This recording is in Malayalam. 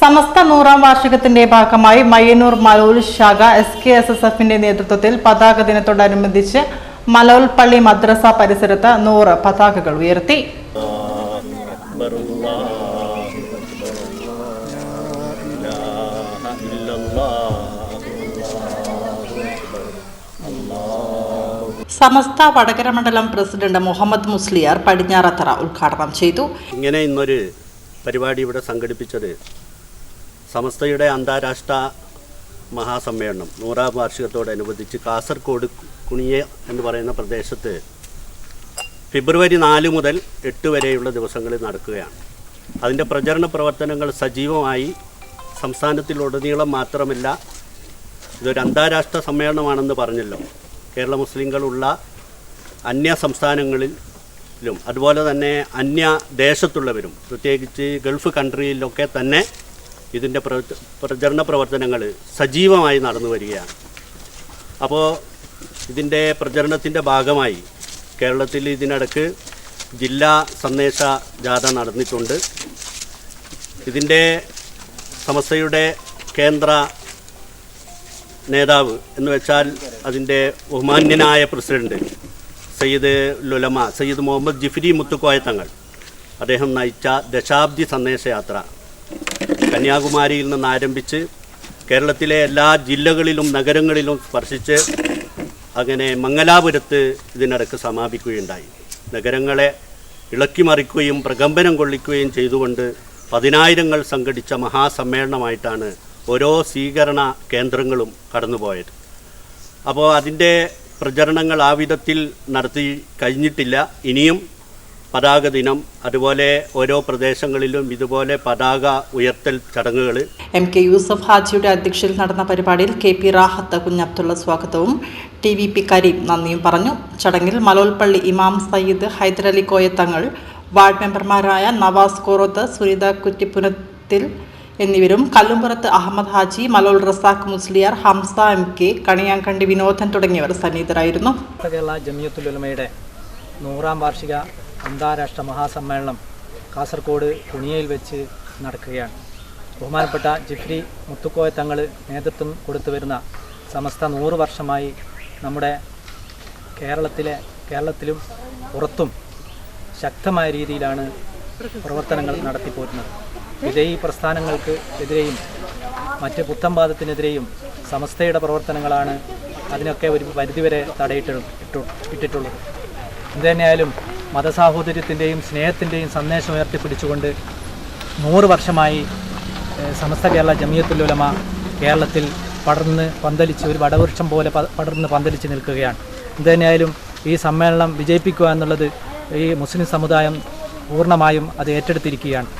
സമസ്ത നൂറാം വാർഷികത്തിന്റെ ഭാഗമായി മയ്യന്നൂർ മലോൽ ശാഖ എസ് കെ എസ് എസ് എഫിന്റെ നേതൃത്വത്തിൽ പതാക ദിനത്തോടനുബന്ധിച്ച് മലോൽ പള്ളി മദ്രസ പരിസരത്ത് നൂറ് പതാകകൾ ഉയർത്തി. സമസ്ത വടകര മണ്ഡലം പ്രസിഡന്റ് മുഹമ്മദ് മുസ്ലിയാർ പടിഞ്ഞാറത്തറ ഉദ്ഘാടനം ചെയ്തു. ഇങ്ങനെ ഇന്നൊരു പരിപാടി ഇവിടെ സംഘടിപ്പിച്ചത് സമസ്തയുടെ അന്താരാഷ്ട്ര മഹാസമ്മേളനം നൂറാം വാർഷികത്തോടനുബന്ധിച്ച് കാസർഗോഡ് കുണിയ എന്ന് പറയുന്ന പ്രദേശത്ത് ഫെബ്രുവരി നാല് മുതൽ എട്ട് വരെയുള്ള ദിവസങ്ങളിൽ നടക്കുകയാണ്. അതിന്റെ പ്രചരണ പ്രവർത്തനങ്ങൾ സജീവമായി സംസ്ഥാനത്തിലുടനീളം മാത്രമല്ല ഇതൊരു അന്താരാഷ്ട്ര സമ്മേളനമാണെന്ന് പറഞ്ഞല്ലോ. കേരള മുസ്ലിങ്ങളുള്ള അന്യ സംസ്ഥാനങ്ങളിലും അതുപോലെ തന്നെ അന്യ ദേശത്തുള്ളവരും പ്രത്യേകിച്ച് ഗൾഫ് കൺട്രിയിലൊക്കെ തന്നെ ഇതിന്റെ പ്ര- പ്രചരണ പ്രവർത്തനങ്ങൾ സജീവമായി നടന്നു വരികയാണ്. അപ്പോൾ ഇതിന്റെ പ്രചരണത്തിന്റെ ഭാഗമായി കേരളത്തിൽ ഇതിനിടക്ക് ജില്ലാ സന്ദേശ ജാഥ നടന്നിട്ടുണ്ട്. ഇതിന്റെ സമസ്തയുടെ കേന്ദ്ര നേതാവ് എന്ന് വെച്ചാൽ അതിന്റെ ബഹുമാന്യനായ പ്രസിഡന്റ് സയ്യിദ് ലുലമ സയ്യിദ് മുഹമ്മദ് ജിഫ്രി മുത്തുക്കോയ തങ്ങൾ അദ്ദേഹം നയിച്ച ദശാബ്ദി സന്ദേശയാത്ര. കന്യാകുമാരിയിൽ നിന്ന് ആരംഭിച്ച് കേരളത്തിലെ എല്ലാ ജില്ലകളിലും നഗരങ്ങളിലും സ്പർശിച്ച് അങ്ങനെ മംഗലാപുരത്ത് ഇതിനിടക്ക് സമാപിക്കുകയുണ്ടായി. നഗരങ്ങളെ ഇളക്കിമറിക്കുകയും പ്രകമ്പനം കൊള്ളിക്കുകയും ചെയ്തുകൊണ്ട് പതിനായിരങ്ങൾ സംഘടിച്ച മഹാസമ്മേളനമായിട്ടാണ് ഓരോ സ്വീകരണ കേന്ദ്രങ്ങളും കടന്നുപോയത്. അപ്പോൾ അതിന്റെ പ്രചരണങ്ങൾ ആ വിധത്തിൽ നടത്തി കഴിഞ്ഞിട്ടില്ല. ഇനിയും പതാക ദിനം അതുപോലെ ഓരോ പ്രദേശങ്ങളിലും ഇതുപോലെ പതാക ഉയർത്തൽ ചടങ്ങുകൾ എം കെ യൂസഫ് ഹാജിയുടെ അധ്യക്ഷതയിൽ നടന്ന പരിപാടിയിൽ കെ പി റാഹത്ത് കുഞ്ഞബ്ദുള്ള സ്വാഗതവും ടി വി പി കരീം നന്ദിയും പറഞ്ഞു. ചടങ്ങിൽ മലോൽപ്പള്ളി ഇമാം സയ്യിദ് ഹൈദരലി കോയത്തങ്ങൾ വാർഡ് മെമ്പർമാരായ നവാസ് കോറോത്ത് സുനിത കുറ്റിപ്പുനത്തിൽ എന്നിവരും കല്ലുംപുറത്ത് അഹമ്മദ് ഹാജി മലോൾ റസാഖ് മുസ്ലിയാർ ഹംസ എം കെ കണിയാങ്കണ്ടി വിനോദൻ തുടങ്ങിയവർ സന്നിഹിതരായിരുന്നു. കേരള നൂറാം വാർഷിക അന്താരാഷ്ട്ര മഹാസമ്മേളനം കാസർഗോഡ് കുണിയയിൽ വെച്ച് നടക്കുകയാണ്. ബഹുമാനപ്പെട്ട ജിഫ്രി മുത്തുക്കോയ തങ്ങൾ നേതൃത്വം കൊടുത്തു വരുന്ന സമസ്ത നൂറ് വർഷമായി നമ്മുടെ കേരളത്തിലെ കേരളത്തിലും പുറത്തും ശക്തമായ രീതിയിലാണ് പ്രവർത്തനങ്ങൾ നടത്തിപ്പോരുന്നത് വിജയി പ്രസ്ഥാനങ്ങൾക്ക് എതിരെയും മറ്റ് പുത്തംവാദത്തിനെതിരെയും സമസ്തയുടെ പ്രവർത്തനങ്ങളാണ് അതിനൊക്കെ ഒരു പരിധിവരെ തടയിട്ട് ഇട്ടു ഇട്ടിട്ടുള്ളത്. എന്തുതന്നെയായാലും മതസാഹോദര്യത്തിന്റെയും സ്നേഹത്തിന്റെയും സന്ദേശം ഉയർത്തിപ്പിടിച്ചുകൊണ്ട് നൂറ് വർഷമായി സമസ്ത കേരള ജമിയത്തുലുലമ കേരളത്തിൽ പടർന്ന് പന്തലിച്ച് ഒരു വടവൃക്ഷം പോലെ പടർന്ന് പന്തലിച്ച് നിൽക്കുകയാണ്. എന്തുതന്നെയായാലും ഈ സമ്മേളനം വിജയിപ്പിക്കുക എന്നുള്ളത് ഈ മുസ്ലിം സമുദായം പൂർണമായും അത് ഏറ്റെടുത്തിരിക്കുകയാണ്.